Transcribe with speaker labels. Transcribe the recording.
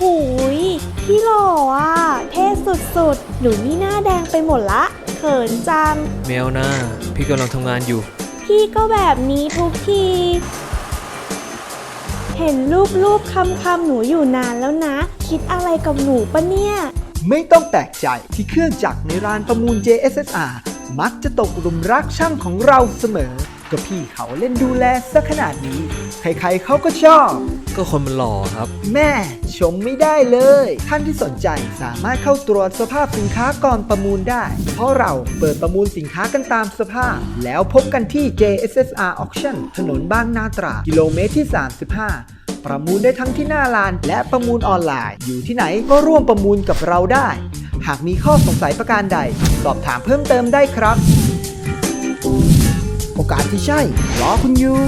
Speaker 1: หูยพี่หล่ออะ เท่สุดๆ หนูนี่หน้าแดงไปหมดละ เขินจัง
Speaker 2: แมวหน้า พี่กำลังทำงานอยู่
Speaker 1: พี่ก็แบบนี้ทุกที เห็นรูปรูปคำคำๆหนูอยู่นานแล้วนะ คิดอะไรกับหนูปะเนี่ย
Speaker 3: ไม่ต้องแปลกใจที่เครื่องจักรในร้านประมูล JSSR มักจะตกหลุมรักช่างของเราเสมอ ก็พี่เขาเล่นดูแลซะขนาดนี้ ใครๆเขาก็ชอบ
Speaker 2: ก็คนมันหล่อครับ
Speaker 3: แม่ชมไม่ได้เลย ท่านที่สนใจสามารถเข้าตรวจสภาพสินค้าก่อนประมูลได้ เพราะเราเปิดประมูลสินค้ากันตามสภาพ แล้วพบกันที่ JSSR Auction ถนนบางนาตราดกิโลเมตรที่ 35 ประมูลได้ทั้งที่หน้าลาน และประมูลออนไลน์ อยู่ที่ไหนก็ร่วมประมูลกับเราได้ หากมีข้อสงสัยประการใด สอบถามเพิ่มเติมได้ครับ โอกาสที่ใช่รอคุณอยู่